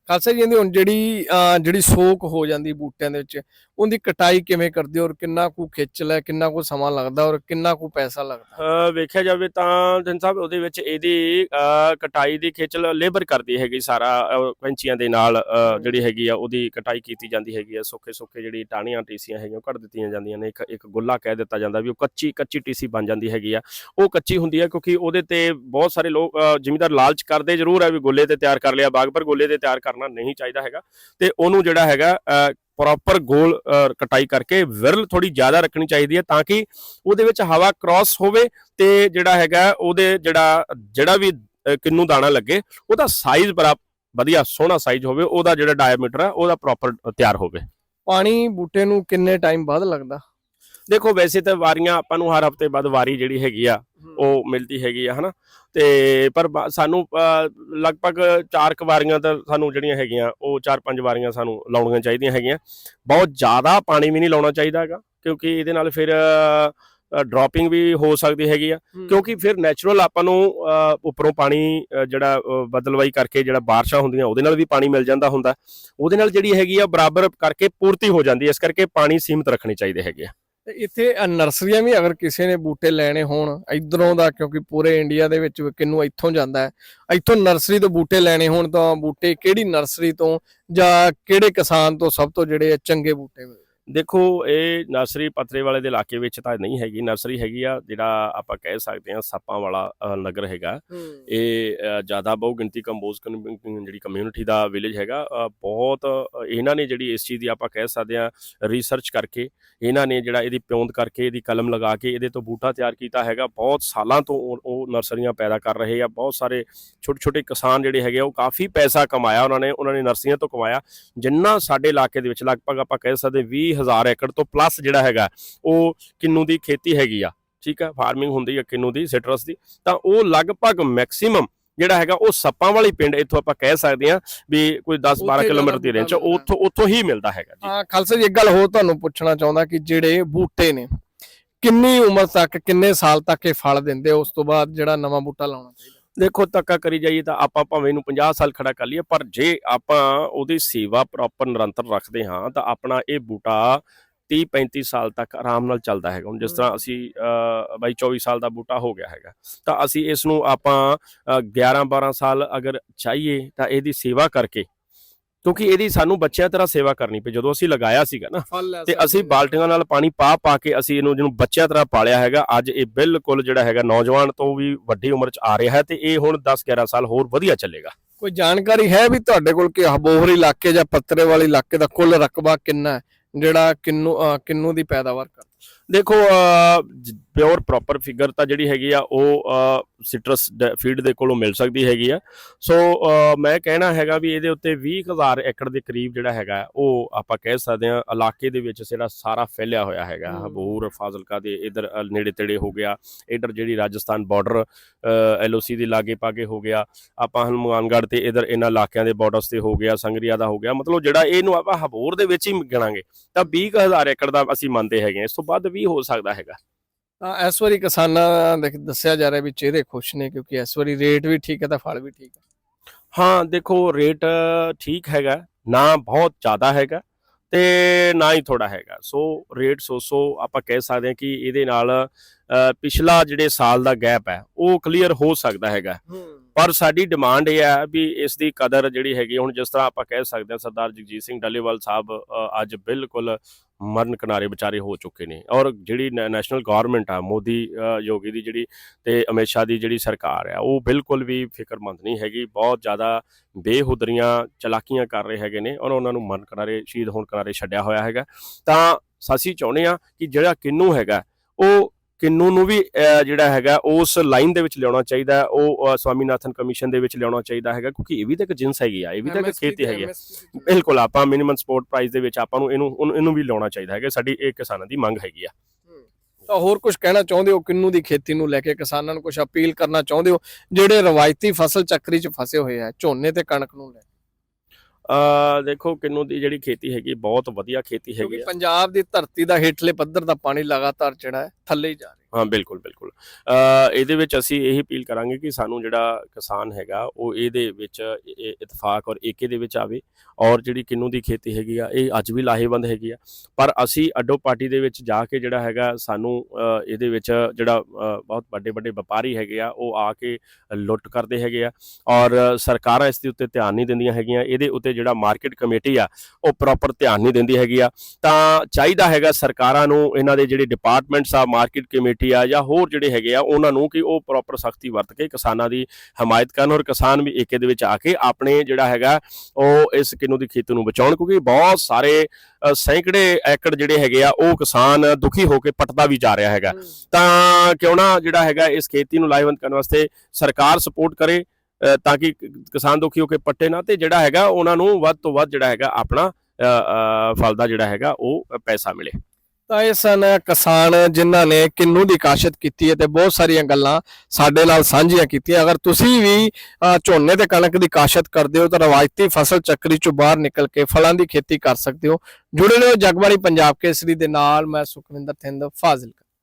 ਖਾਲਸਾ ਜੀ ਇਹਦੀ ਹੁਣ ਜਿਹੜੀ ਜਿਹੜੀ ਸੋਕ ਹੋ ਜਾਂਦੀ ਬੂਟਿਆਂ ਦੇ ਵਿੱਚ ਉਹਦੀ ਕਟਾਈ ਕਿਵੇਂ ਕਰਦੇ ਹੋ ਔਰ ਕਿੰਨਾ ਕੁ ਖਿੱਚ ਲੈ ਕਿੰਨਾ ਕੁ ਸਮਾਂ ਲੱਗਦਾ ਔਰ ਕਿੰਨਾ ਕੁ ਪੈਸਾ ਲੱਗਦਾ? ਵੇਖਿਆ ਜਾਵੇ ਤਾਂ ਜਨ ਸਾਹਿਬ ਉਹਦੇ ਵਿੱਚ ਇਹਦੀ ਕਟਾਈ ਦੀ ਖੇਚਲ ਲੇਬਰ ਕਰਦੀ ਹੈਗੀ ਸਾਰਾ ਅ, ਕੈਂਚੀਆਂ ਦੇ ਨਾਲ ਜਿਹੜੀ ਹੈਗੀ ਆ ਉਹਦੀ ਕਟਾਈ ਕੀਤੀ ਜਾਂਦੀ ਹੈਗੀ ਆ। ਸੁੱਕੇ ਸੁੱਕੇ ਜਿਹੜੀ ਟਾਹਣੀਆਂ ਟੀਸੀਆਂ ਹੈਗੀਆਂ ਉਹ ਕੱਢ ਦਿੱਤੀਆਂ ਜਾਂਦੀਆਂ ਨੇ। ਇੱਕ ਇੱਕ ਗੁੱਲਾ ਕਹਿ ਦਿੱਤਾ ਜਾਂਦਾ ਵੀ ਉਹ ਕੱਚੀ ਕੱਚੀ ਟੀਸੀ ਬਣ ਜਾਂਦੀ ਹੈਗੀ ਆ। ਉਹ ਕੱਚੀ ਹੁੰਦੀ ਹੈ ਕਿਉਂਕਿ ਉਹਦੇ ਤੇ ਬਹੁਤ ਸਾਰੇ ਲੋਕ ਜ਼ਿਮੀਂਦਾਰ ਲਾਲਚ ਕਰਦੇ ਜ਼ਰੂਰ ਹੈ ਵੀ ਗੁੱਲੇ ਤੇ ਤਿਆਰ ਕਰ ਲਿਆ ਬਾਗ ਪਰ ਗੁੱਲੇ ਤੇ ਤਿਆਰ ਕਰਨਾ ਨਹੀਂ ਚਾਹੀਦਾ ਹੈਗਾ। ਤੇ ਉਹਨੂੰ ਜਿਹੜਾ ਹੈਗਾ ਪ੍ਰੋਪਰ ਗੋਲ ਕਟਾਈ ਕਰਕੇ ਵਿਰਲ ਥੋੜੀ ਜ਼ਿਆਦਾ ਰੱਖਣੀ ਚਾਹੀਦੀ ਹੈ ਤਾਂ ਕਿ ਉਹਦੇ ਵਿੱਚ ਹਵਾ ਕ੍ਰਾਸ ਹੋਵੇ ਤੇ ਜਿਹੜਾ ਹੈਗਾ ਉਹਦੇ ਜਿਹੜਾ ਜਿਹੜਾ ਵੀ ਕਿੰਨੂ ਦਾਣਾ ਲੱਗੇ, ਉਹਦਾ ਸਾਈਜ਼ ਬੜਾ ਵਧੀਆ ਸੋਹਣਾ ਸਾਈਜ਼ ਹੋਵੇ, ਉਹਦਾ ਜਿਹੜਾ ਡਾਇਆਮੀਟਰ ਹੈ ਉਹਦਾ ਪ੍ਰੋਪਰ ਤਿਆਰ ਹੋਵੇ। ਪਾਣੀ ਬੂਟੇ ਨੂੰ ਕਿੰਨੇ ਟਾਈਮ ਬਾਅਦ ਲੱਗਦਾ? ਦੇਖੋ ਵੈਸੇ ਤਾਂ ਵਾਰੀਆਂ ਆਪਾਂ ਨੂੰ ਹਰ ਹਫ਼ਤੇ ਬਾਅਦ ਵਾਰੀ ਜਿਹੜੀ ਹੈਗੀ ਆ ਉਹ ਮਿਲਦੀ ਹੈਗੀ ਆ ਹਨਾ? ਤੇ ਪਰ ਸਾਨੂੰ ਲਗਭਗ ਚਾਰ ਕੁ ਵਾਰੀਆਂ ਤਾਂ ਸਾਨੂੰ ਜਿਹੜੀਆਂ ਹੈਗੀਆਂ ਉਹ ਚਾਰ ਪੰਜ ਵਾਰੀਆਂ ਸਾਨੂੰ ਲਾਉਣੀਆਂ ਚਾਹੀਦੀਆਂ ਹੈਗੀਆਂ। ਬਹੁਤ ਜ਼ਿਆਦਾ ਪਾਣੀ ਵੀ ਨਹੀਂ ਲਾਉਣਾ ਚਾਹੀਦਾ ਹੈਗਾ ਕਿਉਂਕਿ ਇਹਦੇ ਨਾਲ ਫਿਰ ਡ੍ਰੌਪਿੰਗ ਵੀ ਹੋ ਸਕਦੀ ਹੈਗੀ ਆ। ਕਿਉਂਕਿ ਫਿਰ ਨੈਚੁਰਲ ਆਪਾਂ ਨੂੰ ਉੱਪਰੋਂ ਪਾਣੀ ਜਿਹੜਾ ਬਦਲਵਾਈ ਕਰਕੇ ਜਿਹੜਾ ਬਾਰਿਸ਼ਾਂ ਹੁੰਦੀਆਂ ਉਹਦੇ ਨਾਲ ਵੀ ਪਾਣੀ ਮਿਲ ਜਾਂਦਾ ਹੁੰਦਾ। ਉਹਦੇ ਨਾਲ ਜਿਹੜੀ ਹੈਗੀ ਆ ਬਰਾਬਰ ਕਰਕੇ ਪੂਰਤੀ ਹੋ ਜਾਂਦੀ ਹੈ ਇਸ ਕਰਕੇ ਪਾਣੀ ਸੀਮਿਤ ਰੱਖਣੇ ਚਾਹੀਦੇ ਹੈਗੇ ਆ। ਇੱਥੇ ਨਰਸਰੀਆਂ ਵੀ ਅਗਰ ਕਿਸੇ ਨੇ ਬੂਟੇ ਲੈਣੇ ਹੋਣ ਇਧਰੋਂ ਦਾ, ਕਿਉਂਕਿ ਪੂਰੇ ਇੰਡੀਆ ਦੇ ਵਿੱਚ ਕਿੰਨੂ ਇੱਥੋਂ ਜਾਂਦਾ ਹੈ, ਇੱਥੋਂ ਨਰਸਰੀ ਤੋਂ ਬੂਟੇ ਲੈਣੇ ਹੋਣ ਤਾਂ ਬੂਟੇ ਕਿਹੜੀ ਨਰਸਰੀ ਤੋਂ ਜਾਂ ਕਿਹੜੇ ਕਿਸਾਨ ਤੋਂ ਸਭ ਤੋਂ ਜਿਹੜੇ ਚੰਗੇ ਬੂਟੇ ਮਿਲਦੇ? ਦੇਖੋ ਇਹ ਨਰਸਰੀ ਪਤਰੇ ਵਾਲੇ ਦੇ ਇਲਾਕੇ ਵਿੱਚ ਤਾਂ ਨਹੀਂ ਹੈਗੀ। ਨਰਸਰੀ ਹੈਗੀ ਆ ਜਿਹੜਾ ਆਪਾਂ ਕਹਿ ਸਕਦੇ ਹਾਂ ਸੱਪਾਂ ਵਾਲਾ ਨਗਰ ਹੈਗਾ। ਇਹ ਜ਼ਿਆਦਾ ਬਹੁ ਗਿਣਤੀ ਕੰਬੋਜ਼ ਜਿਹੜੀ ਕਮਿਊਨਿਟੀ ਦਾ ਵਿਲੇਜ ਹੈਗਾ ਬਹੁਤ ਇਹਨਾਂ ਨੇ ਜਿਹੜੀ ਇਸ ਚੀਜ਼ ਦੀ ਆਪਾਂ ਕਹਿ ਸਕਦੇ ਹਾਂ ਰਿਸਰਚ ਕਰਕੇ ਇਹਨਾਂ ਨੇ ਜਿਹੜਾ ਇਹਦੀ ਪਿਉਂਦ ਕਰਕੇ ਇਹਦੀ ਕਲਮ ਲਗਾ ਕੇ ਇਹਦੇ ਤੋਂ ਬੂਟਾ ਤਿਆਰ ਕੀਤਾ ਹੈਗਾ। ਬਹੁਤ ਸਾਲਾਂ ਤੋਂ ਉਹ- ਨਰਸਰੀਆਂ ਪੈਦਾ ਕਰ ਰਹੇ ਆ। ਬਹੁਤ ਸਾਰੇ ਛੋਟੇ ਛੋਟੇ ਕਿਸਾਨ ਜਿਹੜੇ ਹੈਗੇ ਆ, ਉਹ ਕਾਫੀ ਪੈਸਾ ਕਮਾਇਆ ਉਹਨਾਂ ਨੇ ਉਹਨਾਂ ਨੇ ਨਰਸਰੀਆਂ ਤੋਂ ਕਮਾਇਆ। ਜਿੰਨਾ ਸਾਡੇ ਇਲਾਕੇ ਦੇ ਵਿੱਚ ਲਗਭਗ ਆਪਾਂ ਕਹਿ ਸਕਦੇ 20000 ਏਕੜ ਤੋਂ ਪਲੱਸ ਜਿਹੜਾ ਹੈਗਾ ਉਹ ਕਿੰਨੂ ਦੀ ਖੇਤੀ ਹੈਗੀ ਆ ਠੀਕ ਹੈ ਫਾਰਮਿੰਗ ਹੁੰਦੀ ਹੈ ਕਿੰਨੂ ਦੀ ਸਿਟਰਸ ਦੀ। ਤਾਂ ਉਹ ਲਗਭਗ ਮੈਕਸਿਮਮ ਜਿਹੜਾ ਹੈਗਾ ਉਹ ਸੱਪਾਂ ਵਾਲੀ ਪਿੰਡ ਇੱਥੋਂ ਆਪਾਂ ਕਹਿ ਸਕਦੇ ਹਾਂ ਵੀ ਕੋਈ 10 12 ਉੱਥੇ ਕਿਲੋਮੀਟਰ ਦੀ ਰੇਂਜ ਚ। ਉੱਥੋਂ ਉੱਥੋਂ ਹੀ ਮਿਲਦਾ ਹੈਗਾ ਜੀ। ਹਾਂ ਖਾਲਸਾ ਜੀ ਇੱਕ ਗੱਲ ਹੋਰ ਤੁਹਾਨੂੰ ਪੁੱਛਣਾ ਚਾਹੁੰਦਾ ਕਿ ਜਿਹੜੇ ਬੂਟੇ ਨੇ ਕਿੰਨੀ ਉਮਰ ਤੱਕ ਕਿੰਨੇ ਸਾਲ ਤੱਕ ਇਹ ਫਲ ਦਿੰਦੇ ਉਸ ਤੋਂ ਬਾਅਦ ਜਿਹੜਾ ਨਵਾਂ ਬੂਟਾ ਲਾਉਣਾ ਚਾਹੀਦਾ। ਦੇਖੋ ਧੱਕਾ ਕਰੀ ਜਾਈਏ ਤਾਂ ਆਪਾਂ ਭਾਵੇਂ ਇਹਨੂੰ 50 ਸਾਲ ਖੜਾ ਕਰ ਲਈਏ ਪਰ ਜੇ ਆਪਾਂ ਉਹਦੀ ਸੇਵਾ ਪ੍ਰੋਪਰ ਨਿਰੰਤਰ ਰੱਖਦੇ ਹਾਂ ਤਾਂ ਆਪਣਾ ਇਹ ਬੂਟਾ 30 35 ਸਾਲ ਤੱਕ ਆਰਾਮ ਨਾਲ ਚੱਲਦਾ ਹੈਗਾ। ਹੁਣ ਜਿਸ ਤਰ੍ਹਾਂ ਅਸੀਂ ਬਾਈ 24 ਸਾਲ ਦਾ ਬੂਟਾ ਹੋ ਗਿਆ ਹੈਗਾ ਤਾਂ ਅਸੀਂ ਇਸ ਨੂੰ ਆਪਾਂ ਅਹ, 11 12 ਸਾਲ ਅਗਰ ਚਾਹੀਏ ਤਾਂ ਇਹਦੀ ਸੇਵਾ ਕਰਕੇ ਕਿਉਂਕਿ ਇਹਦੀ ਸਾਨੂੰ ਬੱਚਿਆਂ ਤਰ੍ਹਾਂ ਸੇਵਾ ਕਰਨੀ ਪਈ ਜਦੋਂ ਅਸੀਂ ਲਗਾਇਆ ਸੀਗਾ ਨਾ ਤੇ ਅਸੀਂ ਬਾਲਟੀਆਂ ਨਾਲ ਪਾਣੀ ਪਾ ਪਾ ਕੇ ਅਸੀਂ ਇਹਨੂੰ ਜਿਹਨੂੰ ਬੱਚਿਆਂ ਤਰ੍ਹਾਂ ਪਾਲਿਆ ਹੈਗਾ ਅੱਜ ਇਹ ਬਿਲਕੁਲ ਜਿਹੜਾ ਹੈਗਾ ਨੌਜਵਾਨ ਤੋਂ ਵੀ ਵੱਡੀ ਉਮਰ 'ਚ ਆ ਰਿਹਾ ਹੈ ਤੇ ਇਹ ਹੁਣ 10 11 ਸਾਲ ਹੋਰ ਵਧੀਆ ਚੱਲੇਗਾ। ਕੋਈ ਜਾਣਕਾਰੀ ਹੈ ਵੀ ਤੁਹਾਡੇ ਕੋਲ ਕਿ ਹਬੋਹਰ ਇਲਾਕੇ ਜਾਂ ਪੱਤਰੇ ਵਾਲੇ ਇਲਾਕੇ ਦਾ ਕੁੱਲ ਰਕਬਾ ਕਿੰਨਾ ਹੈ ਜਿਹੜਾ ਕਿੰਨੂ ਕਿੰਨੂ ਦੀ ਪੈਦਾਵਾਰ ਕਰ ਦੇਖੋ ਪਿਓਰ ਪ੍ਰੋਪਰ ਫਿਗਰ ਤਾਂ ਜਿਹੜੀ ਹੈਗੀ ਆ ਉਹ ਸਿਟਰਸ ਫੀਡ ਦੇ ਕੋਲੋਂ ਮਿਲ ਸਕਦੀ ਹੈਗੀ ਆ। ਸੋ ਮੈਂ ਕਹਿਣਾ ਹੈਗਾ ਵੀ ਇਹਦੇ ਉੱਤੇ 20000 ਏਕੜ ਦੇ ਕਰੀਬ ਜਿਹੜਾ ਹੈਗਾ ਉਹ ਆਪਾਂ ਕਹਿ ਸਕਦੇ ਹਾਂ ਇਲਾਕੇ ਦੇ ਵਿੱਚ ਜਿਹੜਾ ਸਾਰਾ ਫੈਲਿਆ ਹੋਇਆ ਹੈਗਾ। ਹਬੂਰ ਫਾਜ਼ਿਲਕਾ ਦੇ ਇਧਰ ਨੇੜੇ ਤੇੜੇ ਹੋ ਗਿਆ। ਇਧਰ ਜਿਹੜੀ ਰਾਜਸਥਾਨ ਬਾਰਡਰ ਐਲਓਸੀ ਦੇ ਲਾਗੇ ਪਾਗੇ ਹੋ ਗਿਆ। ਆਪਾਂ ਹਨੂਮਾਨਗੜ੍ਹ ਤੇ ਇਧਰ ਇਹਨਾਂ ਇਲਾਕਿਆਂ ਦੇ ਬਾਰਡਰਸ ਤੇ ਹੋ ਗਿਆ ਸੰਗਰੀਆ ਦਾ ਹੋ ਗਿਆ। ਮਤਲਬ ਜਿਹੜਾ ਇਹਨੂੰ ਆਪਾਂ ਹਬੂਰ ਦੇ ਵਿੱਚ ਹੀ ਗਿਣਾਂਗੇ ਤਾਂ 20000 ਏਕੜ ਦਾ ਅਸੀਂ ਮੰਨਦੇ ਹੈਗੇ ਹਾਂ। ਵੱਧ ਵੀ ਹੋ ਸਕਦਾ ਹੈਗਾ। ਤਾਂ ਇਸ ਵਾਰੀ ਕਿਸਾਨਾਂ ਦੇ ਦੱਸਿਆ ਜਾ ਰਿਹਾ ਵੀ ਚਿਹਰੇ ਖੁਸ਼ ਨੇ ਕਿਉਂਕਿ ਇਸ ਵਾਰੀ ਰੇਟ ਵੀ ਠੀਕ ਹੈ ਤਾਂ ਫਲ ਵੀ ਠੀਕ ਹੈ। ਹਾਂ ਦੇਖੋ ਰੇਟ ਠੀਕ ਹੈਗਾ ਨਾ ਬਹੁਤ ਜ਼ਿਆਦਾ ਹੈਗਾ ਤੇ ਨਾ ਹੀ ਥੋੜਾ ਹੈਗਾ। ਸੋ ਰੇਟ ਸੋ ਸੋ ਆਪਾਂ ਕਹਿ ਸਕਦੇ ਹਾਂ ਕਿ ਇਹਦੇ ਨਾਲ ਪਿਛਲਾ ਜਿਹੜੇ ਸਾਲ ਦਾ ਗੈਪ ਹੈ ਉਹ ਕਲੀਅਰ ਹੋ ਸਕਦਾ ਹੈਗਾ। ਪਰ ਸਾਡੀ ਡਿਮਾਂਡ ਇਹ ਹੈ ਵੀ ਇਸ ਦੀ ਕਦਰ ਜਿਹੜੀ ਹੈਗੀ ਹੁਣ ਜਿਸ ਤਰ੍ਹਾਂ ਆਪਾਂ ਕਹਿ ਸਕਦੇ ਹਾਂ ਸਰਦਾਰ ਜਗਜੀਤ ਸਿੰਘ ਡੱਲੇਵਾਲ ਸਾਹਿਬ ਅੱਜ ਬਿਲਕੁਲ ਮਰਨ ਕਿਨਾਰੇ ਵਿਚਾਰੇ ਹੋ ਚੁੱਕੇ ਨੇ। ਔਰ ਜਿਹੜੀ ਨੈ- ਨੈਸ਼ਨਲ ਗਵਰਨਮੈਂਟ ਆ, ਮੋਦੀ ਯੋਗੀ ਦੀ ਜਿਹੜੀ ਤੇ ਅਮਿਤ ਸ਼ਾਹ ਦੀ ਜਿਹੜੀ ਸਰਕਾਰ ਆ, ਉਹ ਬਿਲਕੁਲ ਵੀ ਫਿਕਰਮੰਦ ਨਹੀਂ ਹੈਗੀ। ਬਹੁਤ ਜ਼ਿਆਦਾ ਬੇਹੁਦਰੀਆਂ, ਚਲਾਕੀਆਂ ਕਰ ਰਹੇ ਹੈਗੇ ਨੇ ਔਰ ਉਹਨਾਂ ਨੂੰ ਮਰਨ ਕਿਨਾਰੇ, ਸ਼ਹੀਦ ਹੋਣ ਕਿਨਾਰੇ ਛੱਡਿਆ ਹੋਇਆ ਹੈਗਾ। ਤਾਂ ਅਸੀਂ ਚਾਹੁੰਦੇ ਆ ਕਿ ਜਿਹੜਾ ਕਿੰਨੂ ਹੈਗਾ, ਉਹ ਕਿੰਨੂ ਨੂੰ ਵੀ ਜਿਹੜਾ ਹੈਗਾ ਉਸ ਲਾਈਨ ਦੇ ਵਿੱਚ ਲਿਆਉਣਾ ਚਾਹੀਦਾ ਉਹ ਸਵਾਮੀਨਾਥਨ ਕਮਿਸ਼ਨ ਦੇ ਵਿੱਚ ਲਿਆਉਣਾ ਚਾਹੀਦਾ ਹੈਗਾ ਕਿਉਂਕਿ ਇਹ ਵੀ ਤਾਂ ਇੱਕ ਜਿੰਸ ਹੈਗੀ ਆ ਇਹ ਵੀ ਤਾਂ ਇੱਕ ਖੇਤੀ ਹੈਗੀ ਆ। ਬਿਲਕੁਲ ਆਪਾਂ ਮਿਨੀਮਮ ਸਪੋਰਟ ਪ੍ਰਾਈਸ ਦੇ ਵਿੱਚ ਆਪਾਂ ਨੂੰ ਇਹਨੂੰ ਇਹਨੂੰ ਵੀ ਲਿਆਉਣਾ ਚਾਹੀਦਾ ਹੈਗਾ ਸਾਡੀ ਇਹ ਕਿਸਾਨਾਂ ਦੀ ਮੰਗ ਹੈਗੀ ਆ। ਤਾਂ ਹੋਰ ਕੁਝ ਕਹਿਣਾ ਚਾਹੁੰਦੇ ਹੋ ਕਿੰਨੂ ਦੀ ਖੇਤੀ ਨੂੰ ਲੈ ਕੇ ਕਿਸਾਨਾਂ ਨੂੰ ਕੁਝ ਅਪੀਲ ਕਰਨਾ ਚਾਹੁੰਦੇ ਹੋ ਜਿਹੜੇ ਰਵਾਇਤੀ ਫਸਲ ਚੱਕਰੀ 'ਚ ਫਸੇ ਹੋਏ ਆ ਝੋਨੇ ਤੇ ਕਣਕ ਨੂੰ ਲੈ ਅਹ ਦੇਖੋ ਕਿੰਨੂ ਦੀ ਜਿਹੜੀ ਖੇਤੀ ਹੈਗੀ ਬਹੁਤ ਵਧੀਆ ਖੇਤੀ ਹੈਗੀ ਕਿਉਂਕਿ ਆ। ਪੰਜਾਬ ਦੀ ਧਰਤੀ ਦਾ ਹੇਠਲੇ ਪੱਧਰ ਦਾ ਪਾਣੀ ਲਗਾਤਾਰ ਜਿਹੜਾ ਹੈ ਥੱਲੇ ਹੀ ਜਾ ਰਿਹਾ ਹਾਂ, ਬਿਲਕੁਲ ਬਿਲਕੁਲ। ਇਹਦੇ ਵਿੱਚ ਅਸੀਂ ਇਹ ਅਪੀਲ ਕਰਾਂਗੇ ਕਿ ਸਾਨੂੰ ਜਿਹੜਾ ਕਿਸਾਨ ਹੈਗਾ, ਉਹ ਇਹਦੇ ਵਿੱਚ ਇ- ਇਤਫਾਕ ਔਰ ਏਕੇ ਦੇ ਵਿੱਚ ਆਵੇ ਔਰ ਜਿਹੜੀ ਕਿੰਨੂ ਦੀ ਖੇਤੀ ਹੈਗੀ ਆ, ਇਹ ਅੱਜ ਵੀ ਲਾਹੇਵੰਦ ਹੈਗੀ ਆ। ਪਰ ਅਸੀਂ ਅੱਡੋ ਪਾਰਟੀ ਦੇ ਵਿੱਚ ਜਾ ਕੇ ਜਿਹੜਾ ਹੈਗਾ, ਸਾਨੂੰ ਇਹਦੇ ਵਿੱਚ ਜਿਹੜਾ ਬਹੁਤ ਵੱਡੇ ਵੱਡੇ ਵਪਾਰੀ ਹੈਗੇ ਆ, ਉਹ ਆ ਕੇ ਲੁੱਟ ਕਰਦੇ ਹੈਗੇ ਆ ਔਰ ਸਰਕਾਰਾਂ ਇਸ ਦੇ ਉੱਤੇ ਧਿਆਨ ਨਹੀਂ ਦਿੰਦੀਆਂ ਹੈਗੀਆਂ। ਇਹਦੇ ਉੱਤੇ ਜਿਹੜਾ ਮਾਰਕੀਟ ਕਮੇਟੀ ਆ, ਉਹ ਪ੍ਰੋਪਰ ਧਿਆਨ ਨਹੀਂ ਦਿੰਦੀ ਹੈਗੀ ਆ। ਤਾਂ ਚਾਹੀਦਾ ਹੈਗਾ ਸਰਕਾਰਾਂ ਨੂੰ ਇਹਨਾਂ ਦੇ ਜਿਹੜੇ ਡਿਪਾਰਟਮੈਂਟਸ ਆ, ਮਾਰਕੀਟ ਕਮੇਟੀ ਆ ਜਾਂ ਹੋਰ ਜਿਹੜੇ ਹੈਗੇ ਆ ਉਹਨਾਂ ਨੂੰ ਕਿ ਉਹ ਪ੍ਰੋਪਰ ਸਖਤੀ ਵਰਤ ਕੇ ਕਿਸਾਨਾਂ ਦੀ ਹਮਾਇਤ ਕਰਨ ਔਰ ਕਿਸਾਨ ਵੀ ਏਕੇ ਦੇ ਵਿੱਚ ਆ ਕੇ ਆਪਣੇ ਜਿਹੜਾ ਹੈਗਾ ਉਹ ਇਸ ਕਿੰਨੂ ਦੀ ਖੇਤੀ ਨੂੰ ਬਚਾਉਣ ਕਿਉਂਕਿ ਬਹੁਤ ਸਾਰੇ ਸੈਂਕੜੇ ਏਕੜ ਜਿਹੜੇ ਹੈਗੇ ਆ ਉਹ ਕਿਸਾਨ ਦੁਖੀ ਹੋ ਕੇ ਪਟਦਾ ਵੀ ਜਾ ਰਿਹਾ ਹੈਗਾ। ਤਾਂ ਕਿਉਂ ਨਾ ਜਿਹੜਾ ਹੈਗਾ ਇਸ ਖੇਤੀ ਨੂੰ ਲਾਹੇਵੰਦ ਕਰਨ ਵਾਸਤੇ ਸਰਕਾਰ ਸਪੋਰਟ ਕਰੇ ਤਾਂ ਕਿ ਕਿਸਾਨ ਦੁਖੀ ਹੋ ਕੇ ਪੱਟੇ ਨਾ ਤੇ ਜਿਹੜਾ ਹੈਗਾ ਉਹਨਾਂ ਨੂੰ ਵੱਧ ਤੋਂ ਵੱਧ ਜਿਹੜਾ ਹੈਗਾ ਆਪਣਾ ਫਲ ਦਾ ਜਿਹੜਾ ਹੈਗਾ ਉਹ ਪੈਸਾ ਮਿਲੇ। ਤਾਂ ਇਹ ਸਨ ਕਿਸਾਨ ਜਿਨ੍ਹਾਂ ਨੇ ਕਿੰਨੂ ਦੀ ਕਾਸ਼ਤ ਕੀਤੀ ਹੈ ਤੇ ਬਹੁਤ ਸਾਰੀਆਂ ਗੱਲਾਂ ਸਾਡੇ ਨਾਲ ਸਾਂਝੀਆਂ ਕੀਤੀਆਂ। ਅਗਰ ਤੁਸੀਂ ਵੀ ਅ, ਝੋਨੇ ਤੇ ਕਣਕ ਦੀ ਕਾਸ਼ਤ ਕਰਦੇ ਹੋ ਤਾਂ ਰਵਾਇਤੀ ਫਸਲ ਚੱਕਰੀ ਚੋਂ ਬਾਹਰ ਨਿਕਲ ਕੇ ਫਲਾਂ ਦੀ ਖੇਤੀ ਕਰ ਸਕਦੇ ਹੋ। ਜੁੜੇ ਰਹੋ ਜਗਬਾਣੀ ਪੰਜਾਬ ਕੇਸਰੀ ਦੇ ਨਾਲ ਮੈਂ ਸੁਖਵਿੰਦਰ ਥਿੰਦ ਫਾਜ਼ਿਲਕਾ।